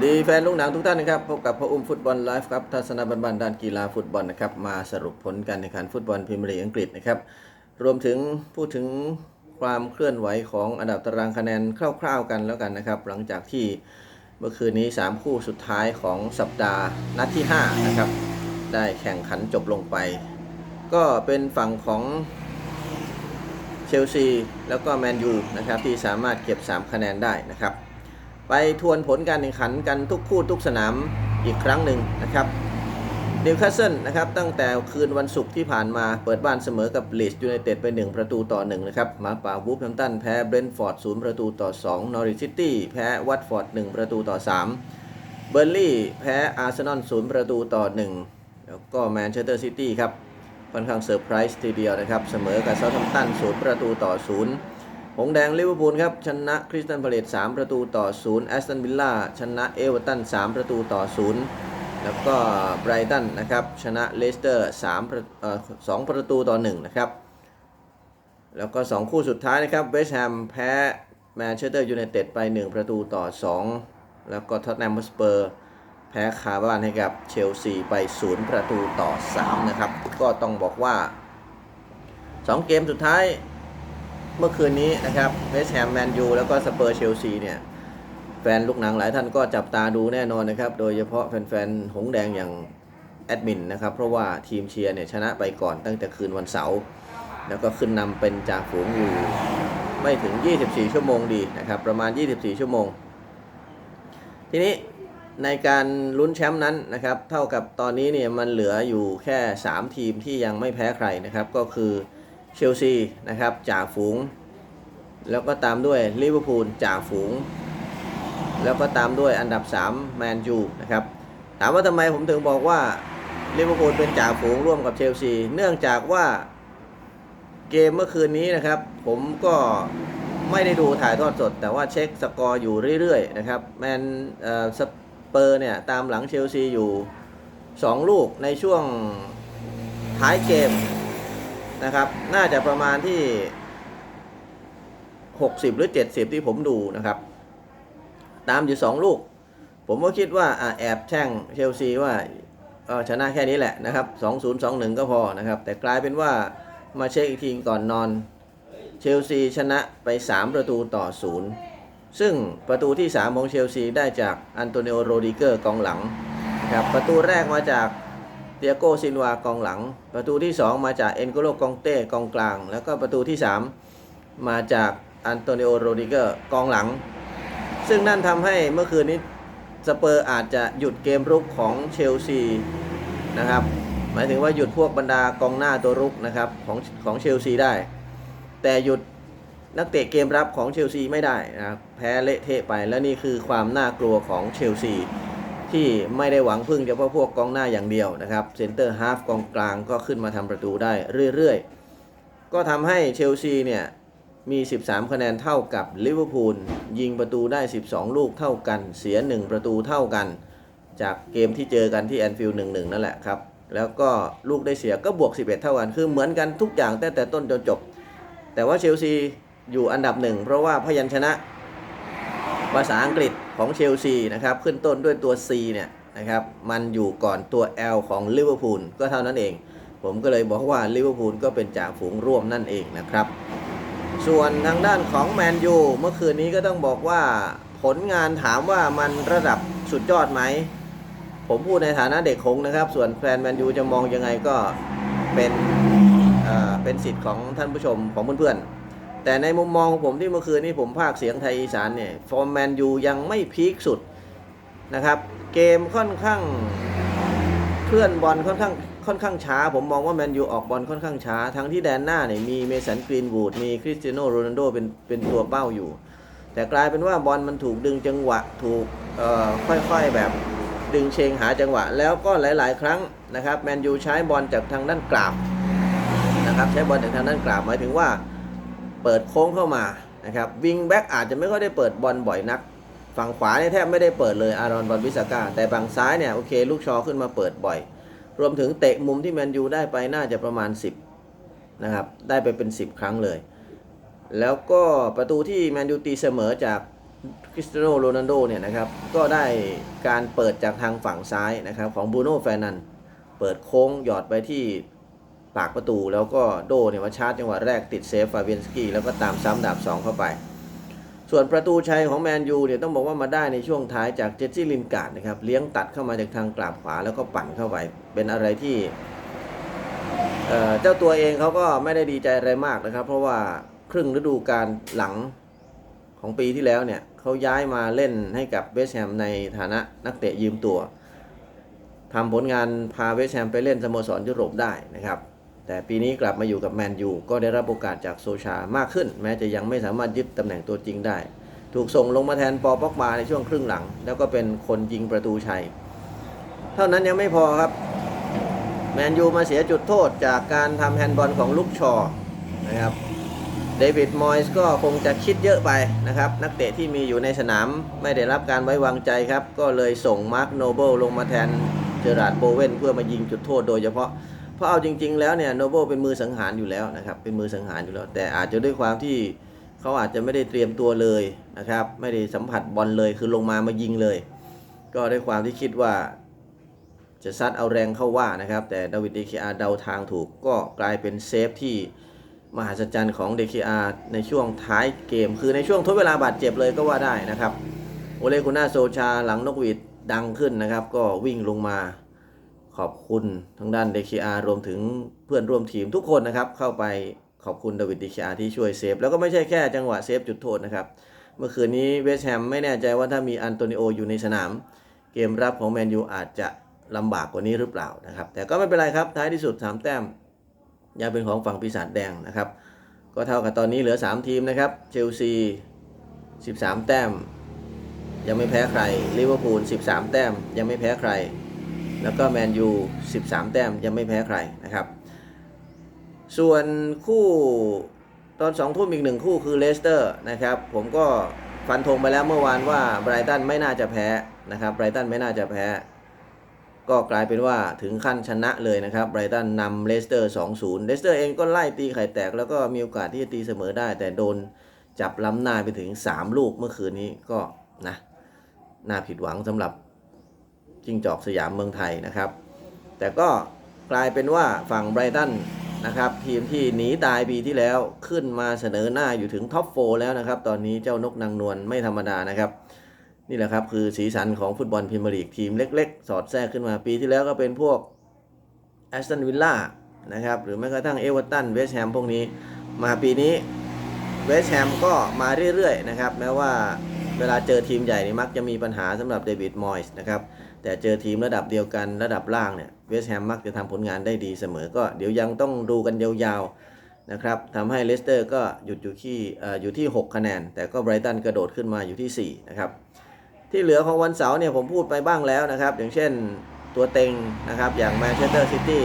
วัสดีแฟนลูกหนังทุกท่านนะครับพบกับพ่ออุ้มฟุตบอลไลฟ์ครับทัศนบันๆด้านกีฬาฟุตบอลนะครับมาสรุปผลการแข่งขันฟุตบอลพรีเมียร์ลีกอังกฤษนะครับรวมถึงพูดถึงความเคลื่อนไหวของอันดับตารางคะแนนคร่าวๆกันแล้วกันนะครับ หลังจากที่เมื่อคืนนี้ 3 คู่สุดท้ายของสัปดาห์นัดที่5นะครับได้แข่งขันจบลงไป ก็เป็นฝั่งของเชลซีแล้วก็แมนยูนะครับที่สามารถเก็บ 3 คะแนนได้นะครับ ไปทวนผลการแข่งขันกันทุกคู่ทุกสนามอีกครั้งหนึ่งนะครับนิวคาสเซิลนะครับตั้งแต่คืนวันศุกร์ที่ผ่านมาเปิดบ้านเสมอกับลีดยูไนเต็ดไป 1 ประตูต่อ 1 นะครับหมาป่าวูฟแฮมตันแพ้เบรนท์ฟอร์ด0ประตูต่อ 2 นอริซิตี้แพ้วัตฟอร์ด 1 ประตูต่อ 3 เบอร์ลี่แพ้อาร์เซนอล0ประตูต่อ 1 แล้วก็แมนเชสเตอร์ซิตี้ครับค่อนข้างเซอร์ไพรส์ทีเดียวนะครับ เสมอกับเซาท์แฮมป์ตัน0ประตูต่อ 0 หงแดงลิเวอร์พูลครับ ชนะคริสตันพาเลต3ประตูต่อ0แอสตันวิลล่าชนะเอเวอร์ตัน3ประตูต่อ0แล้วก็ไบรตันนะครับ ชนะเลสเตอร์3ประเอ่อ2ประตูต่อ1นะครับ แล้วก็ 2 คู่สุดท้ายนะครับเวสต์แฮมแพ้แมนเชสเตอร์ยูไนเต็ดไป 1 ประตูต่อ 2 แล้วก็ท็อตแนมฮอสเปอร์แพ้คาบ้านให้กับเชลซีไป 0 ประตูต่อ 3 นะครับ ก็ต้องบอกว่า 2 เกมสุดท้าย เมื่อคืนนี้นะครับเวสต์แฮมแมนยูแล้วก็สเปอร์เชลซีเนี่ยแฟนลูกหนังหลายท่านก็จับตาดูแน่นอนนะครับ โดยเฉพาะแฟนๆหงแดงอย่างแอดมินนะครับ เพราะว่าทีมเชียร์เนี่ยชนะไปก่อนตั้งแต่คืนวันเสาร์แล้วก็ขึ้นนำเป็นจากฝูงอยู่ไม่ถึง 24 ชั่วโมงดีนะครับ ประมาณ 24 ชั่วโมง ทีนี้ในการลุ้นแชมป์นั้นนะครับ เท่ากับตอนนี้เนี่ยมันเหลืออยู่แค่ 3 ทีมที่ยังไม่แพ้ใครนะครับ ก็คือ เชลซีนะครับจ่าฝูง แล้วก็ตามด้วยลิเวอร์พูลจ่าฝูง แล้วก็ตามด้วยอันดับ3แมนยูนะครับถามว่าทำไมผมถึงบอกว่าลิเวอร์พูลเป็นจ่าฝูงร่วมกับเชลซี เนื่องจากว่าเกมเมื่อคืนนี้นะครับ ผมก็ไม่ได้ดูถ่ายทอดสด แต่ว่าเช็คสกอร์อยู่เรื่อยๆนะครับแมนสเปอร์เนี่ยตามหลังเชลซีอยู่ 2 ลูกในช่วงท้ายเกม นะครับ น่าจะประมาณที่ 60 หรือ 70 ที่ผมดูนะครับ ตามอยู่ 2 ลูก ผมก็คิดว่าอแอบแช่งเชลซีว่าชนะแค่นี้แหละนะครับ 2-0 2-1 ก็พอนะครับ แต่กลายเป็นว่ามาเช็คอีกทีก่อนนอน เชลซีชนะไป 3 ประตูต่อ 0 ซึ่งประตูที่ 3 ของเชลซีได้จากอันโตนิโอโรดิเกอร์กองหลังครับประตูแรกมาจาก เตียโกซินวากองหลัง ประตูที่ 2 มาจากเอ็นโกโลกองเต้กองกลาง แล้วก็ประตูที่ 3 มาจากอันโตนิโอโรดิเกอร์กองหลัง ซึ่งนั่นทำให้เมื่อคืนนี้สเปอร์อาจจะหยุดเกมรุกของเชลซีนะครับหมายถึงว่าหยุดพวกบรรดากองหน้าตัวรุกนะครับของของเชลซีได้ แต่หยุดนักเตะเกมรับของเชลซีไม่ได้นะครับแพ้เละเทะไปและนี่คือความน่ากลัวของเชลซี ที่ไม่ได้หวังพึ่งเฉพาะพวกกองหน้าอย่างเดียวนะครับเซนเตอร์ฮาฟกองกลางก็ขึ้นมาทำประตูได้เรื่อยๆ ก็ทำให้เชลซีเนี่ยมี 13 คะแนนเท่ากับลิเวอร์พูลยิงประตูได้ 12 ลูกเท่ากัน เสีย 1 ประตูเท่ากัน จากเกมที่เจอกันที่แอนฟิลด์1-1นั่นแหละครับ แล้วก็ลูกได้เสียก็บวก 11 เท่ากันคือเหมือนกันทุกอย่างตั้งแต่ต้นจนจบ แต่ว่าเชลซีอยู่อันดับหนึ่งเพราะว่าพยัญชนะ ภาษาอังกฤษ ของเชลซีนะครับขึ้นต้นด้วยตัว C เนี่ยนะครับมันอยู่ก่อนตัว L ของลิเวอร์พูลก็เท่านั้นเอง ผมก็เลยบอกว่าลิเวอร์พูลก็เป็นจ่าฝูงร่วมนั่นเองนะครับ ส่วนทางด้านของแมนยูเมื่อคืนนี้ก็ต้องบอกว่าผลงานถามว่ามันระดับสุดยอดไหม ผมพูดในฐานะเด็กหงนะครับ ส่วนแฟนแมนยูจะมองยังไงก็เป็นเอ่อเป็นสิทธิ์ของท่านผู้ชมของเพื่อนๆ แต่ในมุมมองของผมที่เมื่อคืนนี้ผมภาคเสียงไทยอีสานเนี่ยฟอร์แมนยูยังไม่พีคสุดนะครับ เกมค่อนข้างเคลื่อนบอลค่อนข้างค่อนข้างช้า ผมมองว่าแมนยูออกบอลค่อนข้างช้า ทั้งที่แดนหน้าเนี่ยมีเมสันกรีนวูดมีคริสเตียโนโรนัลโดเป็นเป็นตัวเป้าอยู่ แต่กลายเป็นว่าบอลมันถูกดึงจังหวะถูกเอ่อค่อยๆแบบดึงเชงหาจังหวะ แล้วก็หลาย ๆ ครั้งนะครับแมนยูใช้บอลจากทางด้านกราบนะครับใช้บอลจากทางด้านกราบหมายถึงว่า ปิดโค้งเข้ามานะครับวิงแบ็กอาจจะไม่ค่อยได้เปิดบอลบ่อยนัก ฝั่งขวาเนี่ยแทบไม่ได้เปิดเลยอารอนบอลวิสากาแต่ฝั่งซ้ายเนี่ยโอเคลูกชอขึ้นมาเปิดบ่อย รวมถึงเตะมุมที่แมนยูได้ไปน่าจะประมาณ 10นะครับได้ไปเป็น 10 ครั้งเลย แล้วก็ประตูที่แมนยูตีเสมอจากคริสเตียโนโรนัลโดเนี่ยนะครับก็ได้การเปิดจากทางฝั่งซ้ายนะครับของบูโน่แฟนันเปิดโค้งหยอดไปที่ ปากประตูแล้วก็โดเนี่ยมาชาร์จจังหวะแรกติดเซฟฟาเบียนสกี้แล้วก็ตามซ้ำดาบ 2 เข้าไป ส่วนประตูชัยของแมนยูเนี่ยต้องบอกว่ามาได้ในช่วงท้ายจากเจสซี่ลินการ์ดนะครับเลี้ยงตัดเข้ามาจากทางกราบขวาแล้วก็ปั่นเข้าไป เป็นอะไรที่เเจ้าตัวเองเขาก็ไม่ได้ดีใจอะไรมากนะครับ เพราะว่าครึ่งฤดูกาลหลังของปีที่แล้วเนี่ยเขาย้ายมาเล่นให้กับเวสต์แฮมในฐานะนักเตะยืมตัวทำผลงานพาเวสต์แฮมไปเล่นสโมสรยุโรปได้นะครับ แต่ปีนี้กลับมาอยู่กับแมนยูก็ได้รับโอกาสจากโซชามากขึ้น แม้จะยังไม่สามารถยึดตำแหน่งตัวจริงได้ ถูกส่งลงมาแทนปอป็อกบาในช่วงครึ่งหลัง แล้วก็เป็นคนยิงประตูชัย เท่านั้นยังไม่พอครับ แมนยูมาเสียจุดโทษจากการทำแฮนด์บอลของลุกชอนะครับเดวิดมอยส์ก็คงจะคิดเยอะไปนะครับ นักเตะที่มีอยู่ในสนามไม่ได้รับการไว้วางใจครับ ก็เลยส่งมาร์คโนเบิลลงมาแทนเจอราร์ดโบเวนเพื่อมายิงจุดโทษโดยเฉพาะ เพราะเอาจริง ๆ แล้วเนี่ยโนเบิลเป็นมือสังหารอยู่แล้วนะครับ เป็นมือสังหารอยู่แล้ว แต่อาจจะด้วยความที่เขาอาจจะไม่ได้เตรียมตัวเลยนะครับ ไม่ได้สัมผัสบอลเลยคือลงมามายิงเลย ก็ด้วยความที่คิดว่า จะซัดเอาแรงเข้าว่านะครับ แต่ดาวิดเดคอาเดาทางถูกก็กลายเป็นเซฟที่มหัศจรรย์ของเดคอาในช่วงท้ายเกม คือในช่วงทดเวลาบาดเจ็บเลยก็ว่าได้นะครับโอเลกุน่าโซชาหลังนกหวีดดังขึ้นนะครับ ก็วิ่งลงมา ขอบคุณทางด้านเดคารวมถึงเพื่อนร่วมทีมทุกคนนะครับ เข้าไปขอบคุณดาวิดเดคอาที่ช่วยเซฟ แล้วก็ไม่ใช่แค่จังหวะเซฟจุดโทษนะครับ เมื่อคืนนี้เวสแฮมไม่แน่ใจว่าถ้ามีอันโตนิโออยู่ในสนาม เกมรับของแมนยูอาจจะลำบากกว่านี้หรือเปล่านะครับ แต่ก็ไม่เป็นไรครับท้ายที่สุด 3 แต้มยังเป็นของฝั่งปีศาจแดงนะครับ ก็เท่ากับตอนนี้เหลือ 3 ทีมนะครับเชลซี 13 แต้ม ยังไม่แพ้ใครลิเวอร์พูล 13 แต้ม ยังไม่แพ้ใคร แล้วก็แมนยู 13 แต้มยังไม่แพ้ใครนะครับ ส่วนคู่ตอน2ทุ่มอีกหนึ่งคู่คือเลสเตอร์นะครับ ผมก็ฟันธงไปแล้วเมื่อวานว่าไบรตันไม่น่าจะแพ้นะครับไบรตันไม่น่าจะแพ้ ก็กลายเป็นว่าถึงขั้นชนะเลยนะครับไบรตันนำเลสเตอร์2-0เลสเตอร์เองก็ไล่ตีไข่แตก แล้วก็มีโอกาสที่จะตีเสมอได้ แต่โดนจับล้ำหน้าไปถึง 3 ลูกเมื่อคืนนี้ก็นะน่าผิดหวังสำหรับ จิงจอกสยามเมืองไทยนะครับ แต่ก็กลายเป็นว่าฝั่งไบรตันนะครับทีมที่หนีตายปีที่แล้วขึ้นมาเสนอหน้าอยู่ถึงท็อปโฟแล้วนะครับ ตอนนี้เจ้านกนางนวลไม่ธรรมดานะครับนี่แหละครับคือสีสันของฟุตบอลพรีเมียร์ลีกทีมเล็ก ๆ สอดแทรกขึ้นมาปีที่แล้วก็เป็นพวกแอสตันวิลล่านะครับหรือแม้กระทั่งเอเวอร์ตันเวสต์แฮมพวกนี้ มาปีนี้เวสต์แฮมก็มาเรื่อยๆนะครับแม้ว่าเวลาเจอทีมใหญ่นี่มักจะมีปัญหาสำหรับเดวิดมอยส์นะครับ แต่เจอทีมระดับเดียวกันระดับล่างเนี่ยเวสต์แฮมมักจะทำผลงานได้ดีเสมอก็เดี๋ยวยังต้องดูกันยาวๆนะครับทำให้เลสเตอร์ก็หยุดอยู่ที่อออยู่ที่ 6 คะแนน แต่ก็ไบรตันกระโดดขึ้นมาอยู่ที่ 4 นะครับ ที่เหลือของวันเสาร์เนี่ยผมพูดไปบ้างแล้วนะครับ อย่างเช่นตัวเต็งนะครับอย่างแมนเชสเตอร์ซิตี้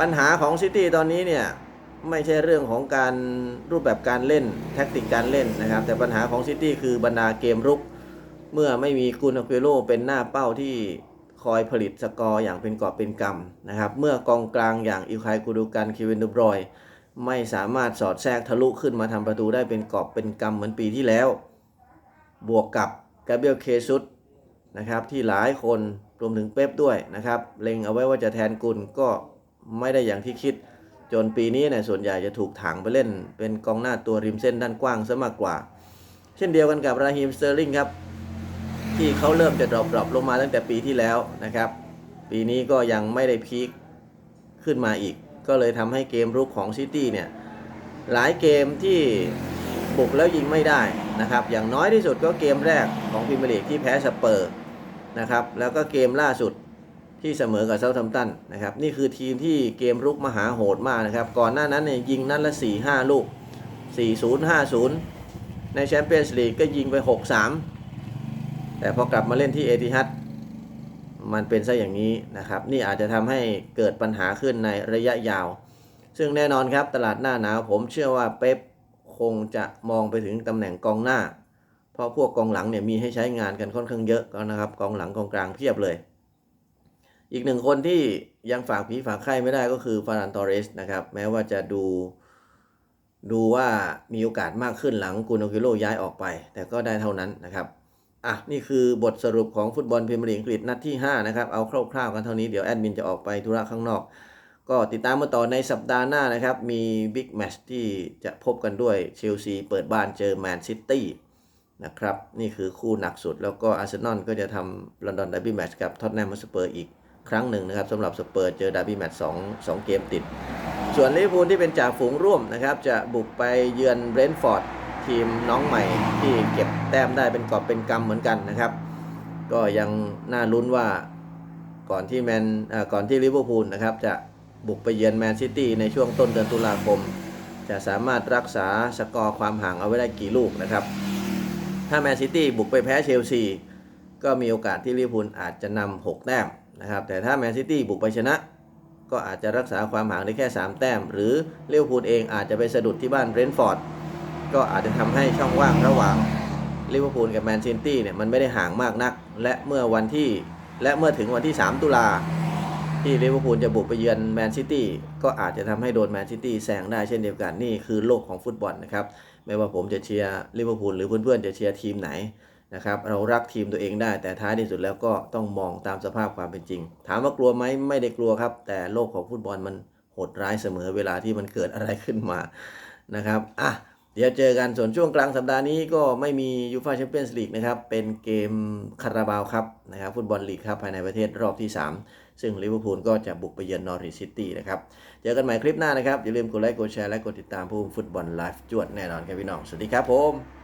ปัญหาของซิตี้ตอนนี้เนี่ยไม่ใช่เรื่องของการรูปแบบการเล่นแท็กติกการเล่นนะครับ แต่ปัญหาของซิตี้คือบรรดาเกมรุก เมื่อไม่มีกุนอาเควโรเป็นหน้าเป้าที่คอยผลิตสกอร์อย่างเป็นกอบเป็นกำนะครับ เมื่อกองกลางอย่างอิลคายกูดูกันคิวินดูบรอย ไม่สามารถสอดแทรกทะลุขึ้นมาทำประตูได้เป็นกอบเป็นกำเหมือนปีที่แล้ว บวกกับกาเบรียลเคซุสนะครับที่หลายคนรวมถึงเป๊ปด้วยนะครับ เล็งเอาไว้ว่าจะแทนกุลก็ไม่ได้อย่างที่คิด จนปีนี้เนี่ยส่วนใหญ่จะถูกถังไปเล่น เป็นกองหน้าตัวริมเส้นด้านกว้างซะมากกว่า เช่นเดียวกันกับราฮิมสเตอร์ลิงครับ ที่เขาเริ่มจะดรอปดรอปลงมาตั้งแต่ปีที่แล้วนะครับ ปีนี้ก็ยังไม่ได้พีคขึ้นมาอีก ก็เลยทำให้เกมรุกของซิตี้เนี่ยหลายเกมที่บุกแล้วยิงไม่ได้นะครับ อย่างน้อยที่สุดก็เกมแรกของพรีเมียร์ลีกที่แพ้สเปอร์นะครับ แล้วก็เกมล่าสุดที่เสมอกับเซาท์ทัมตันนะครับ นี่คือทีมที่เกมรุกมหาโหดมากนะครับ ก่อนหน้านั้นเนี่ยยิงนัดละ 4 5 ลูก 4 0 5 0 ในแชมเปี้ยนส์ลีกก็ยิงไป 6 3 แต่พอกลับมาเล่นที่เอติฮัดมันเป็นซะอย่างนี้นะครับ นี่อาจจะทำให้เกิดปัญหาขึ้นในระยะยาว ซึ่งแน่นอนครับตลาดหน้าหนาวผมเชื่อว่าเป๊ปคงจะมองไปถึงตำแหน่งกองหน้า เพราะพวกกองหลังเนี่ยมีให้ใช้งานกันค่อนข้างเยอะนะครับ กองหลังกองกลางเพียบเลย อีกหนึ่งคนที่ยังฝากผีฝากไข้ไม่ได้ก็คือฟารันตอเรสนะครับ แม้ว่าจะดูดูว่ามีโอกาสมากขึ้นหลังกูนกิโลย้ายออกไป แต่ก็ได้เท่านั้นนะครับ อะนี่คือบทสรุปของฟุตบอลพรีเมียร์ลีกอังกฤษนัดที่ 5 นะครับ เอาคร่าวๆกันเท่านี้เดี๋ยวแอดมินจะออกไปธุระข้างนอก ก็ติดตามมาต่อในสัปดาห์หน้านะครับ มีบิ๊กแมตช์ที่จะพบกันด้วยเชลซีเปิดบ้านเจอแมนซิตี้นะครับ นี่คือคู่หนักสุดแล้วก็อาร์เซนอลก็จะทำลอนดอนด r ร์บี้แมตช์กับท็อตแนมสเปอร์อีกครั้งหนึ่งนะครับสำหรับสเปอร์เจอด r ร์บี้แมตช์สองสองเกมติด ส่วนลิเวอร์พูลที่เป็นจ่าฝูงร่วมนะครับ จะบุกไปเยือนเบรนท์ฟอร์ด ทีมน้องใหม่ที่เก็บแต้มได้เป็นกอบเป็นกำเหมือนกันนะครับ ก็ยังน่าลุ้นว่าก่อนที่แมนก่อนที่ลิเวอร์พูลนะครับจะบุกไปเยือนแมนซิตี้ในช่วงต้นเดือนตุลาคม จะสามารถรักษาสกอร์ความห่างเอาไว้ได้กี่ลูกนะครับ ถ้าแมนซิตี้บุกไปแพ้เชลซีก็มีโอกาสที่ลิเวอร์พูลอาจจะนำ6แต้มนะครับแต่ถ้าแมนซิตี้บุกไปชนะ ก็อาจจะรักษาความห่างได้แค่ 3 แต้ม หรือลิเวอร์พูลเองอาจจะไปสะดุดที่บ้านเบรนฟอร์ด ก็อาจจะทำให้ช่องว่างระหว่างลิเวอร์พูลกับแมนซิตี้เนี่ยมันไม่ได้ห่างมากนัก และเมื่อวันที่และเมื่อถึงวันที่ 3 ตุลาที่ลิเวอร์พูลจะบุกไปเยือนแมนซิตี้ก็อาจจะทำให้โดนแมนซิตี้แซงได้เช่นเดียวกันนี่คือโลกของฟุตบอลนะครับ ไม่ว่าผมจะเชียร์ลิเวอร์พูลหรือเพื่อนๆจะเชียร์ทีมไหนนะครับเรารักทีมตัวเองได้ แต่ท้ายที่สุดแล้วก็ต้องมองตามสภาพความเป็นจริง ถามว่ากลัวไหมไม่ได้กลัวครับ แต่โลกของฟุตบอลมันโหดร้ายเสมอเวลาที่มันเกิดอะไรขึ้นมานะครับอะ เดี๋ยวเจอกันส่วนช่วงกลางสัปดาห์นี้ก็ไม่มียูฟาแชมเปี้ยนส์ลีกนะครับ เป็นเกมคาราบาวครับนะครับฟุตบอลลีกครับภายในประเทศรอบที่ 3 ซึ่งลิเวอร์พูลก็จะบุกไปเยือนนอริซิตี้นะครับ เจอกันใหม่คลิปหน้านะครับ อย่าลืมกดไลค์กดแชร์และกดติดตามผู้ฟุตบอลไลฟ์จวดแน่นอนครับพี่น้อง สวัสดีครับผม